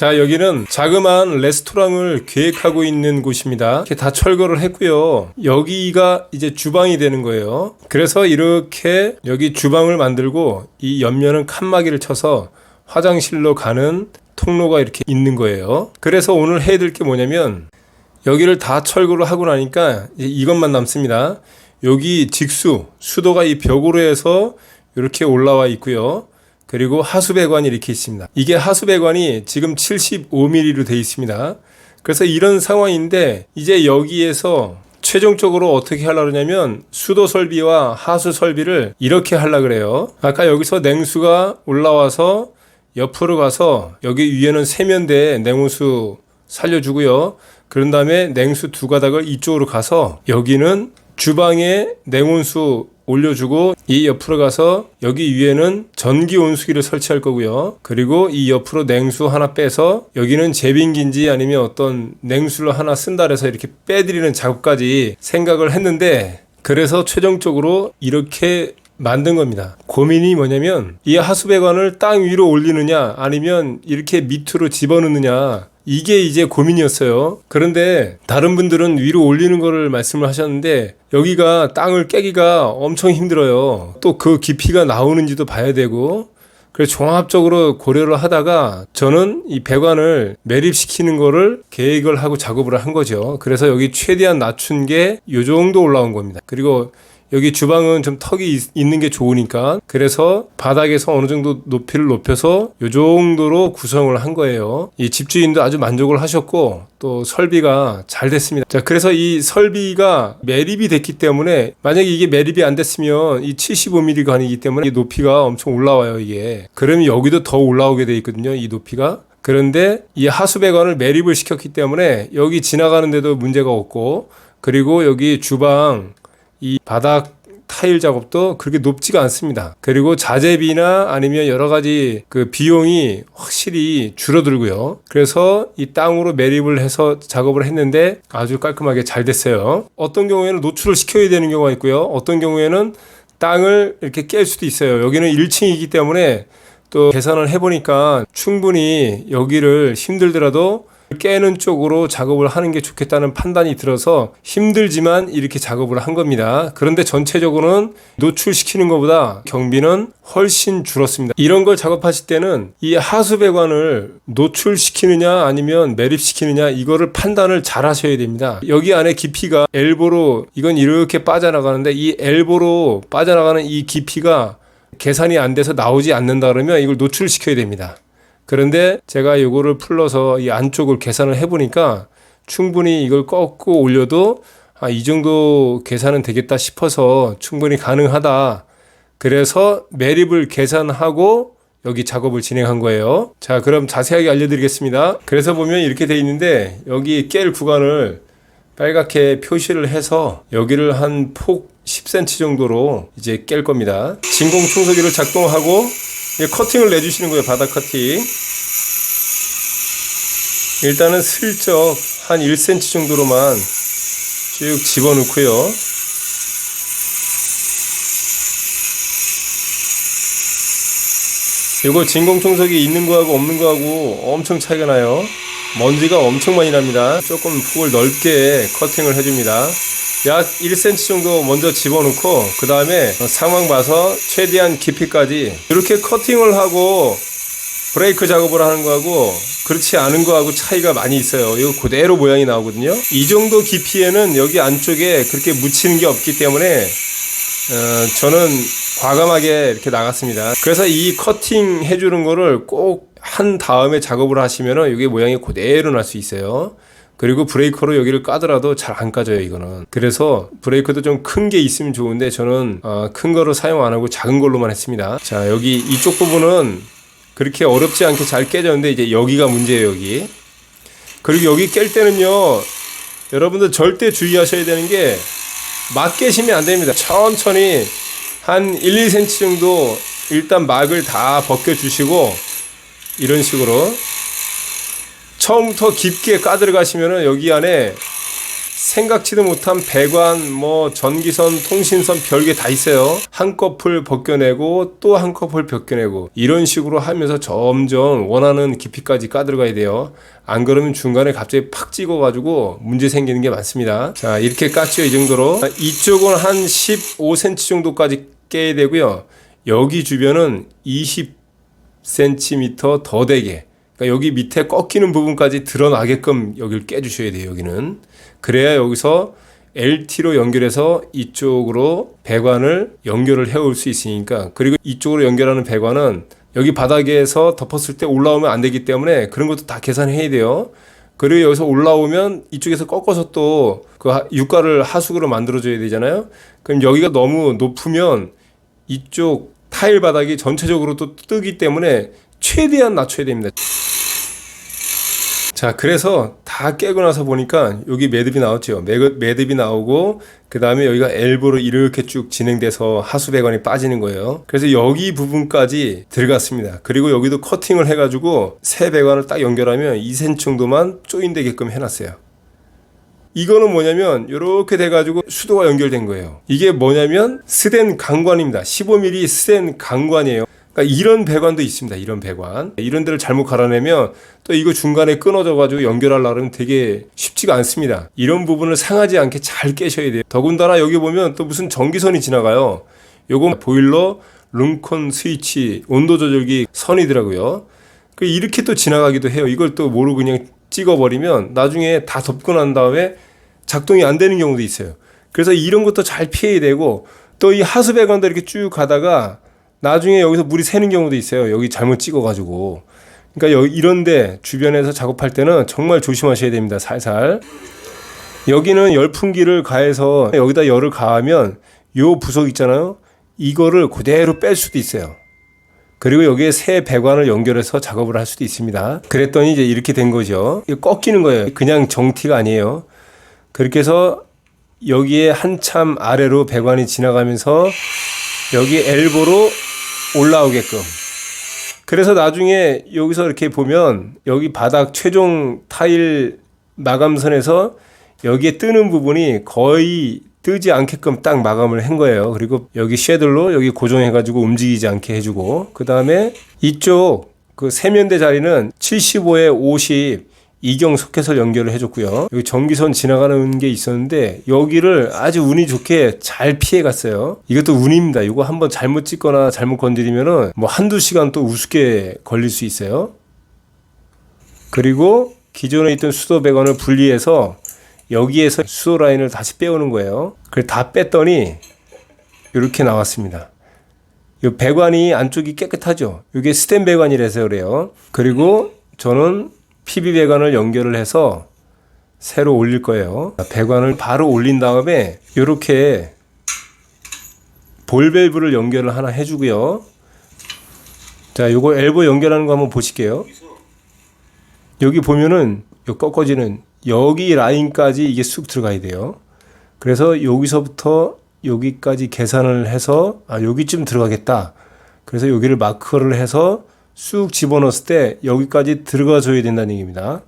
자, 여기는 자그마한 레스토랑을 계획하고 있는 곳입니다. 이렇게 다 철거를 했고요. 여기가 이제 주방이 되는 거예요. 그래서 이렇게 여기 주방을 만들고 이 옆면은 칸막이를 쳐서 화장실로 가는 통로가 이렇게 있는 거예요. 그래서 오늘 해야 될 게 뭐냐면 여기를 다 철거를 하고 나니까 이것만 남습니다. 여기 직수, 수도가 이 벽으로 해서 이렇게 올라와 있고요. 그리고 하수배관이 이렇게 있습니다. 이게 하수배관이 지금 75mm로 되어 있습니다. 그래서 이런 상황인데 이제 여기에서 최종적으로 어떻게 하려고 그러냐면 수도 설비와 하수 설비를 이렇게 하려고 그래요. 아까 여기서 냉수가 올라와서 옆으로 가서 여기 위에는 세면대에 냉온수 살려주고요. 그런 다음에 냉수 두 가닥을 이쪽으로 가서 여기는 주방에 냉온수 올려주고 이 옆으로 가서 여기 위에는 전기 온수기를 설치할 거고요. 그리고 이 옆으로 냉수 하나 빼서 여기는 제빙기인지 아니면 어떤 냉수를 하나 쓴다 해서 이렇게 빼드리는 작업까지 생각을 했는데 그래서 최종적으로 이렇게 만든 겁니다. 고민이 뭐냐면 이 하수배관을 땅 위로 올리느냐 아니면 이렇게 밑으로 집어넣느냐 이게 이제 고민이었어요. 그런데 다른 분들은 위로 올리는 거를 말씀을 하셨는데 여기가 땅을 깨기가 엄청 힘들어요. 또 그 깊이가 나오는지도 봐야 되고 그래서 종합적으로 고려를 하다가 저는 이 배관을 매립시키는 거를 계획을 하고 작업을 한 거죠. 그래서 여기 최대한 낮춘 게 요 정도 올라온 겁니다. 그리고 여기 주방은 좀 턱이 있, 있는 게 좋으니까 그래서 바닥에서 어느 정도 높이를 높여서 요 정도로 구성을 한 거예요. 이 집주인도 아주 만족을 하셨고 또 설비가 잘 됐습니다. 자, 그래서 이 설비가 매립이 됐기 때문에 만약에 이게 매립이 안 됐으면 이 75mm 관이기 때문에 이 높이가 엄청 올라와요, 이게. 그러면 여기도 더 올라오게 돼 있거든요, 이 높이가. 그런데 이 하수배관을 매립을 시켰기 때문에 여기 지나가는데도 문제가 없고 그리고 여기 주방 이 바닥 타일 작업도 그렇게 높지가 않습니다. 그리고 자재비나 아니면 여러 가지 그 비용이 확실히 줄어들고요. 그래서 이 땅으로 매립을 해서 작업을 했는데 아주 깔끔하게 잘 됐어요. 어떤 경우에는 노출을 시켜야 되는 경우가 있고요. 어떤 경우에는 땅을 이렇게 깰 수도 있어요. 여기는 1층이기 때문에 또 계산을 해보니까 충분히 여기를 힘들더라도 깨는 쪽으로 작업을 하는 게 좋겠다는 판단이 들어서 힘들지만 이렇게 작업을 한 겁니다. 그런데 전체적으로는 노출시키는 것보다 경비는 훨씬 줄었습니다. 이런 걸 작업하실 때는 이 하수배관을 노출시키느냐 아니면 매립시키느냐 이거를 판단을 잘 하셔야 됩니다. 여기 안에 깊이가 엘보로 이건 이렇게 빠져나가는데 이 엘보로 빠져나가는 이 깊이가 계산이 안 돼서 나오지 않는다 그러면 이걸 노출시켜야 됩니다. 그런데 제가 요거를 풀러서 이 안쪽을 계산을 해보니까 충분히 이걸 꺾고 올려도 아, 이 정도 계산은 되겠다 싶어서 충분히 가능하다. 그래서 매립을 계산하고 여기 작업을 진행한 거예요. 자, 그럼 자세하게 알려드리겠습니다. 그래서 보면 이렇게 돼 있는데 여기 깰 구간을 빨갛게 표시를 해서 여기를 한 폭 10cm 정도로 이제 깰 겁니다. 진공 청소기를 작동하고 커팅을 내주시는 거예요. 바닥 커팅. 일단은 슬쩍 한 1cm 정도로만 쭉 집어넣고요. 이거 진공청소기 있는 거하고 없는 거하고 엄청 차이가 나요. 먼지가 엄청 많이 납니다. 조금 폭을 넓게 커팅을 해줍니다. 약 1cm 정도 먼저 집어넣고 그 다음에 상황 봐서 최대한 깊이까지 이렇게 커팅을 하고 브레이크 작업을 하는 거하고 그렇지 않은 거하고 차이가 많이 있어요. 이거 그대로 모양이 나오거든요. 이 정도 깊이에는 여기 안쪽에 그렇게 묻히는 게 없기 때문에 어, 저는 과감하게 이렇게 나갔습니다. 그래서 이 커팅 해주는 거를 꼭 한 다음에 작업을 하시면은 이게 모양이 그대로 날 수 있어요. 그리고 브레이커로 여기를 까더라도 잘 안 까져요 이거는. 그래서 브레이크도 좀 큰 게 있으면 좋은데 저는 어, 큰 거를 사용 안 하고 작은 걸로만 했습니다. 자 여기 이쪽 부분은 그렇게 어렵지 않게 잘 깨졌는데 이제 여기가 문제예요 여기. 그리고 여기 깰 때는요 여러분들 절대 주의하셔야 되는 게 막 깨시면 안 됩니다. 천천히 한 1, 2cm 정도 일단 막을 다 벗겨 주시고 이런 식으로 처음부터 깊게 까들어가시면은 여기 안에 생각지도 못한 배관, 뭐 전기선, 통신선 별게 다 있어요. 한꺼풀 벗겨내고 또 한꺼풀 벗겨내고 이런 식으로 하면서 점점 원하는 깊이까지 까들어가야 돼요. 안 그러면 중간에 갑자기 팍 찍어가지고 문제 생기는 게 많습니다. 자 이렇게 깠죠 이 정도로 이쪽은 한 15cm 정도까지 깨야 되고요. 여기 주변은 20cm 더 되게 그러니까 여기 밑에 꺾이는 부분까지 드러나게끔 여기를 깨주셔야 돼요. 여기는 그래야 여기서 LT로 연결해서 이쪽으로 배관을 연결을 해올 수 있으니까 그리고 이쪽으로 연결하는 배관은 여기 바닥에서 덮었을 때 올라오면 안 되기 때문에 그런 것도 다 계산해야 돼요. 그리고 여기서 올라오면 이쪽에서 꺾어서 또그 육가를 하수구로 만들어줘야 되잖아요. 그럼 여기가 너무 높으면 이쪽 타일 바닥이 전체적으로 또 뜨기 때문에 최대한 낮춰야 됩니다. 자, 그래서 다 깨고 나서 보니까 여기 매듭이 나왔죠. 매듭, 매듭이 나오고 그 다음에 여기가 엘보로 이렇게 쭉 진행돼서 하수 배관이 빠지는 거예요. 그래서 여기 부분까지 들어갔습니다. 그리고 여기도 커팅을 해가지고 새 배관을 딱 연결하면 2cm 정도만 조인되게끔 해놨어요. 이거는 뭐냐면 이렇게 돼가지고 수도가 연결된 거예요. 이게 뭐냐면 스덴 강관입니다. 15mm 스덴 강관이에요. 그러니까 이런 배관도 있습니다. 이런 배관. 이런 데를 잘못 갈아내면 또 이거 중간에 끊어져가지고 연결하려고 하면 되게 쉽지가 않습니다. 이런 부분을 상하지 않게 잘 깨셔야 돼요. 더군다나 여기 보면 또 무슨 전기선이 지나가요. 요거 보일러 룸콘 스위치 온도 조절기 선이더라고요. 그 이렇게 또 지나가기도 해요. 이걸 또 모르고 그냥 찍어버리면 나중에 다 덮고 난 다음에 작동이 안 되는 경우도 있어요. 그래서 이런 것도 잘 피해야 되고 또 이 하수 배관도 이렇게 쭉 가다가 나중에 여기서 물이 새는 경우도 있어요. 여기 잘못 찍어가지고. 그러니까 여기 이런데 주변에서 작업할 때는 정말 조심하셔야 됩니다. 살살. 여기는 열풍기를 가해서 여기다 열을 가하면 요 부속 있잖아요. 이거를 그대로 뺄 수도 있어요. 그리고 여기에 새 배관을 연결해서 작업을 할 수도 있습니다. 그랬더니 이제 이렇게 된 거죠. 꺾이는 거예요. 그냥 정티가 아니에요. 그렇게 해서 여기에 한참 아래로 배관이 지나가면서 여기 엘보로 올라오게끔. 그래서 나중에 여기서 이렇게 보면 여기 바닥 최종 타일 마감선에서 여기에 뜨는 부분이 거의 뜨지 않게끔 딱 마감을 한 거예요. 그리고 여기 쉐들로 여기 고정해가지고 움직이지 않게 해주고 그 다음에 이쪽 그 세면대 자리는 75에 50 이경 소켓을 연결을 해줬고요. 여기 전기선 지나가는 게 있었는데 여기를 아주 운이 좋게 잘 피해 갔어요. 이것도 운입니다. 이거 한번 잘못 찍거나 잘못 건드리면은 뭐 한두 시간 또 우습게 걸릴 수 있어요. 그리고 기존에 있던 수도 배관을 분리해서 여기에서 수도 라인을 다시 빼오는 거예요. 그걸 다 뺐더니 이렇게 나왔습니다. 이 배관이 안쪽이 깨끗하죠. 이게 스텐 배관이라서 그래요. 그리고 저는 PB 배관을 연결을 해서 새로 올릴 거예요. 배관을 바로 올린 다음에 이렇게 볼 밸브를 연결을 하나 해주고요. 자, 요거 엘보 연결하는 거 한번 보실게요. 여기 보면은 요 꺾어지는 여기 라인까지 이게 쑥 들어가야 돼요. 그래서 여기서부터 여기까지 계산을 해서 아 여기쯤 들어가겠다. 그래서 여기를 마크를 해서 쑥 집어넣었을 때 여기까지 들어가 줘야 된다는 얘기입니다.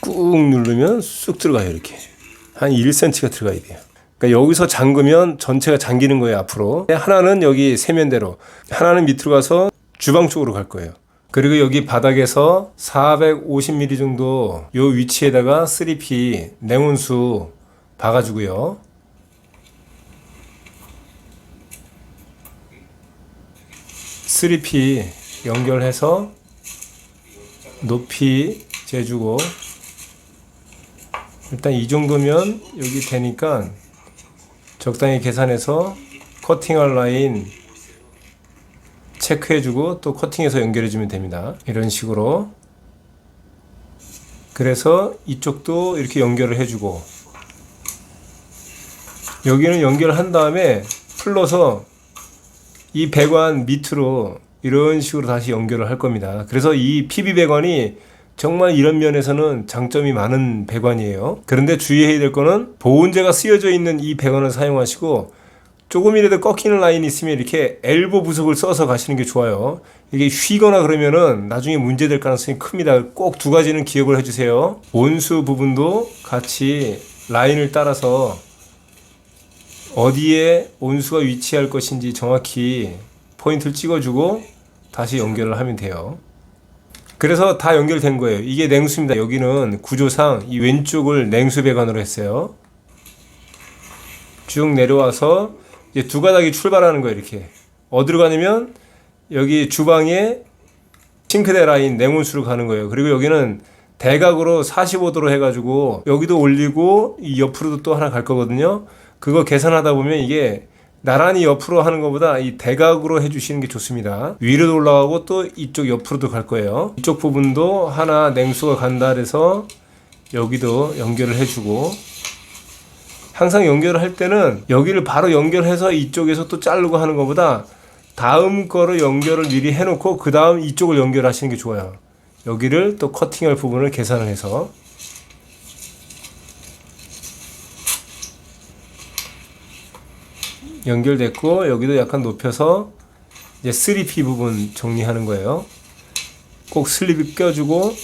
꾹 누르면 쑥 들어가요 이렇게 한 1cm가 들어가야 돼요. 그러니까 여기서 잠그면 전체가 잠기는 거예요 앞으로. 하나는 여기 세면대로, 하나는 밑으로 가서 주방 쪽으로 갈 거예요. 그리고 여기 바닥에서 450mm 정도 요 위치에다가 3P 냉온수 박아주고요. 쓰리피 연결해서 높이 재주고 일단 이 정도면 여기 되니까 적당히 계산해서 커팅할 라인 체크해주고 또 커팅해서 연결해주면 됩니다. 이런 식으로 그래서 이쪽도 이렇게 연결을 해주고 여기는 연결한 다음에 풀러서 이 배관 밑으로 이런 식으로 다시 연결을 할 겁니다. 그래서 이 PB 배관이 정말 이런 면에서는 장점이 많은 배관이에요. 그런데 주의해야 될 거는 보온재가 쓰여져 있는 이 배관을 사용하시고 조금이라도 꺾이는 라인이 있으면 이렇게 엘보 부속을 써서 가시는 게 좋아요. 이게 휘거나 그러면은 나중에 문제될 가능성이 큽니다. 꼭 두 가지는 기억을 해주세요. 온수 부분도 같이 라인을 따라서 어디에 온수가 위치할 것인지 정확히 포인트를 찍어주고 다시 연결을 하면 돼요. 그래서 다 연결된 거예요. 이게 냉수입니다. 여기는 구조상 이 왼쪽을 냉수 배관으로 했어요. 쭉 내려와서 이제 두 가닥이 출발하는 거예요. 이렇게 어디로 가냐면 여기 주방에 싱크대 라인 냉온수로 가는 거예요. 그리고 여기는 대각으로 45도로 해가지고 여기도 올리고 이 옆으로도 또 하나 갈 거거든요. 그거 계산하다 보면 이게 나란히 옆으로 하는 것보다 이 대각으로 해주시는 게 좋습니다. 위로도 올라가고 또 이쪽 옆으로도 갈 거예요. 이쪽 부분도 하나 냉수가 간다 그래서 여기도 연결을 해주고 항상 연결을 할 때는 여기를 바로 연결해서 이쪽에서 또 자르고 하는 것보다 다음 거로 연결을 미리 해놓고 그 다음 이쪽을 연결하시는 게 좋아요. 여기를 또 커팅할 부분을 계산을 해서 연결됐고 여기도 약간 높여서 이제 3P 부분 정리하는 거예요. 꼭 슬립이 껴주고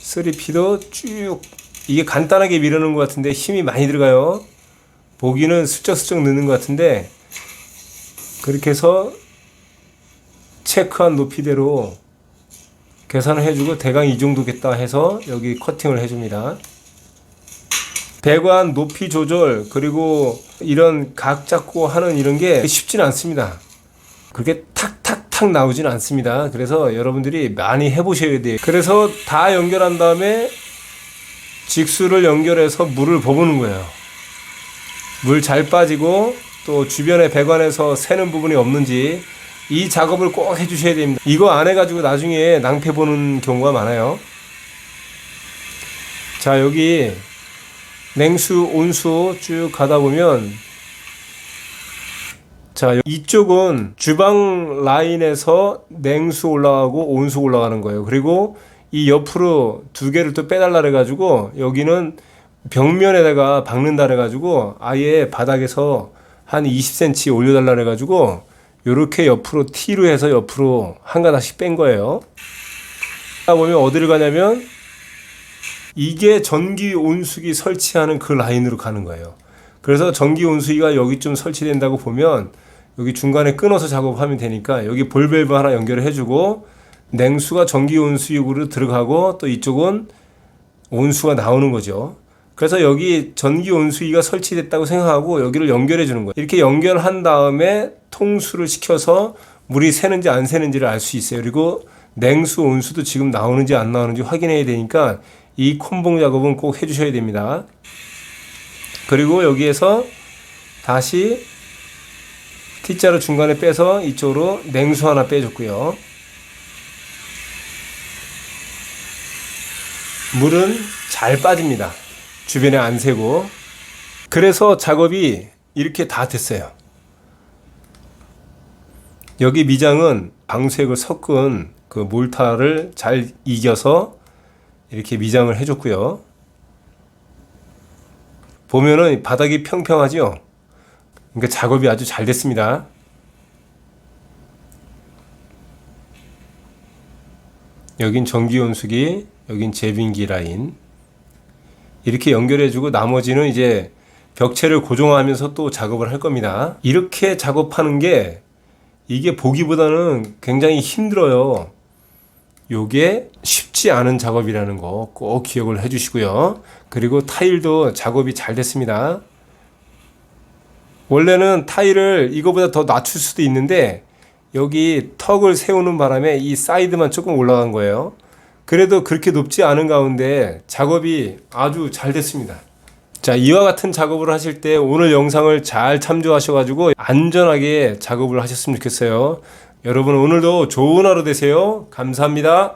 3P도 쭉 이게 간단하게 밀어넣은 것 같은데 힘이 많이 들어가요. 보기는 슬쩍슬쩍 넣는 것 같은데 그렇게 해서 체크한 높이대로 계산을 해주고 대강 이 정도겠다 해서 여기 커팅을 해줍니다. 배관 높이 조절 그리고 이런 각 잡고 하는 이런 게 쉽지는 않습니다. 그렇게 탁탁탁 나오지는 않습니다. 그래서 여러분들이 많이 해보셔야 돼요. 그래서 다 연결한 다음에 직수를 연결해서 물을 버무는 거예요. 물 잘 빠지고 또 주변에 배관에서 새는 부분이 없는지 이 작업을 꼭 해주셔야 됩니다. 이거 안 해가지고 나중에 낭패 보는 경우가 많아요. 자 여기 냉수, 온수 쭉 가다 보면 자 이쪽은 주방 라인에서 냉수 올라가고 온수 올라가는 거예요. 그리고 이 옆으로 두 개를 또 빼달라 그래가지고 여기는 벽면에다가 박는다 그래가지고 아예 바닥에서 한 20cm 올려달라 그래가지고 요렇게 옆으로 T로 해서 옆으로 한 가닥씩 뺀 거예요. 다 보면 어디를 가냐면 이게 전기 온수기 설치하는 그 라인으로 가는 거예요. 그래서 전기 온수기가 여기 좀 설치된다고 보면 여기 중간에 끊어서 작업하면 되니까 여기 볼밸브 하나 연결을 해주고 냉수가 전기 온수육으로 들어가고 또 이쪽은 온수가 나오는 거죠. 그래서 여기 전기 온수기가 설치됐다고 생각하고 여기를 연결해 주는 거예요. 이렇게 연결한 다음에 통수를 시켜서 물이 새는지 안 새는지를 알 수 있어요. 그리고 냉수, 온수도 지금 나오는지 안 나오는지 확인해야 되니까 이 콤봉 작업은 꼭 해주셔야 됩니다. 그리고 여기에서 다시 T자로 중간에 빼서 이쪽으로 냉수 하나 빼줬고요. 물은 잘 빠집니다. 주변에 안 새고. 그래서 작업이 이렇게 다 됐어요. 여기 미장은 방수액을 섞은 그 몰타를 잘 이겨서 이렇게 미장을 해줬고요. 보면은 바닥이 평평하죠? 그러니까 작업이 아주 잘 됐습니다. 여긴 전기 온수기, 여긴 제빙기 라인. 이렇게 연결해주고 나머지는 이제 벽체를 고정하면서 또 작업을 할 겁니다. 이렇게 작업하는 게 이게 보기보다는 굉장히 힘들어요. 요게 쉽지 않은 작업이라는 거 꼭 기억을 해 주시고요. 그리고 타일도 작업이 잘 됐습니다. 원래는 타일을 이거보다 더 낮출 수도 있는데 여기 턱을 세우는 바람에 이 사이드만 조금 올라간 거예요. 그래도 그렇게 높지 않은 가운데 작업이 아주 잘 됐습니다. 자, 이와 같은 작업을 하실 때 오늘 영상을 잘 참조하셔가지고 안전하게 작업을 하셨으면 좋겠어요. 여러분 오늘도 좋은 하루 되세요. 감사합니다.